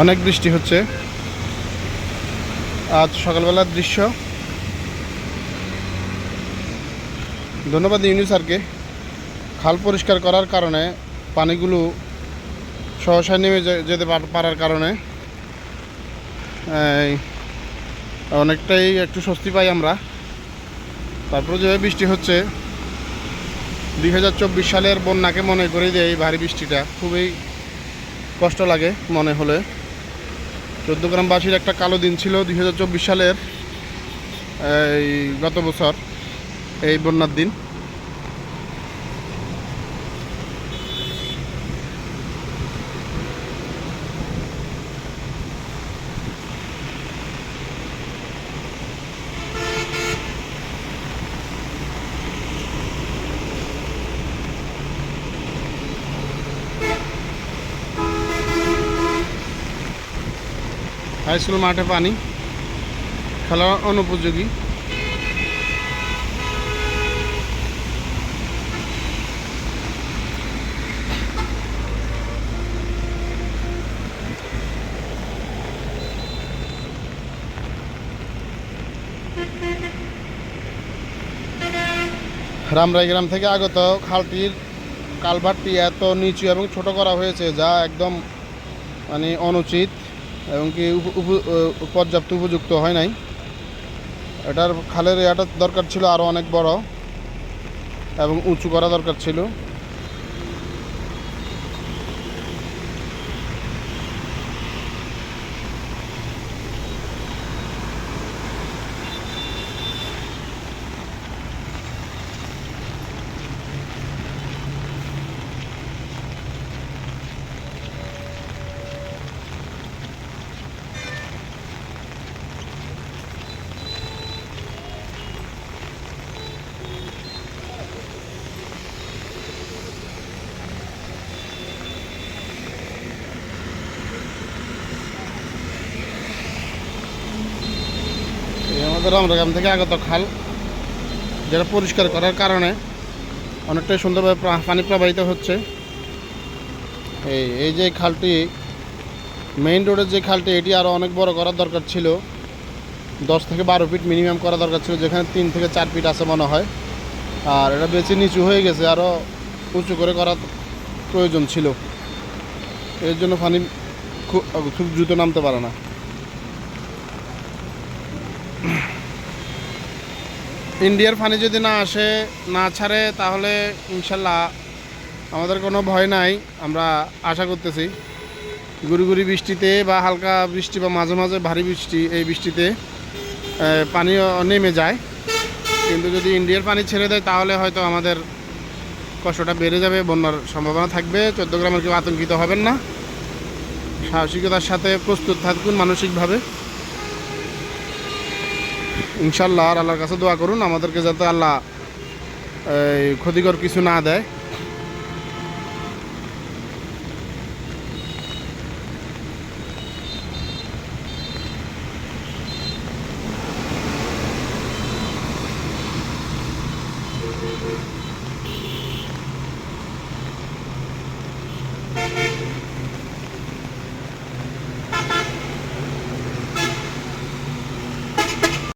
অনেক বৃষ্টি হচ্ছে। আজ সকালবেলার দৃশ্য। ধন্যবাদ ইউনি স্যারকে। খাল পরিষ্কার করার কারণে পানিগুলো সহসায় নেমে যেতে পারার কারণে অনেকটাই একটু স্বস্তি পাই আমরা। তারপরে যেভাবে বৃষ্টি হচ্ছে, দুই হাজার চব্বিশ সালের বন্যাকে মনে করে দেয় এই ভারী বৃষ্টিটা। খুবই কষ্ট লাগে মনে হলে। চোদ্দ গ্রামবাসীর একটা কালো দিন ছিল দুই হাজার চব্বিশ সালের, এই গত বছর, এই বন্যার দিন। হাই স্কুল মাঠে পানি, খেলা অনুপযোগী। রামরাই গ্রাম থেকে আগত খালটির কালভারটি এত নিচু এবং ছোট করা হয়েছে, যা একদম মানে অনুচিত। এবং কি পর্যাপ্ত উপযুক্ত হয় নাই। এটার খালের এটা দরকার ছিল আরও অনেক বড় এবং উঁচু করা দরকার ছিল। রামরাগ্রাম থেকে আগত খাল, যেটা পরিষ্কার করার কারণে অনেকটাই সুন্দরভাবে পানি প্রবাহিত হচ্ছে। এই এই যে খালটি মেইন রোডের যে খালটি, এটি আরও অনেক বড় করার দরকার ছিল। দশ থেকে বারো ফিট মিনিমাম করা দরকার ছিল, যেখানে তিন থেকে চার ফিট আছে মনে হয়। আর এটা বেশি নিচু হয়ে গেছে আরও উঁচু করে করার প্রয়োজন ছিল। এর জন্য পানি খুব খুব দ্রুত নামতে পারে না। ইন্ডিয়ার পানি যদি না আসে, না ছাড়ে, তাহলে ইনশাল্লাহ আমাদের কোনো ভয় নাই। আমরা আশা করতেছি গুড়ি বৃষ্টিতে বা হালকা বৃষ্টি বা মাঝে মাঝে ভারী বৃষ্টি এই বৃষ্টিতে পানিও নেমে যায়। কিন্তু যদি ইন্ডিয়ার পানি ছেড়ে দেয়, তাহলে হয়তো আমাদের কষ্টটা বেড়ে যাবে, বন্যার সম্ভাবনা থাকবে। চোদ্দ গ্রামের কেউ আতঙ্কিত হবেন না। সাহসিকতার সাথে প্রস্তুত থাকুন মানসিকভাবে। ইনশাল্লাহ আর আল্লাহর কাছে দোয়া করুন আমাদেরকে যাতে আল্লাহ ক্ষতিকর কিছু না দেয়।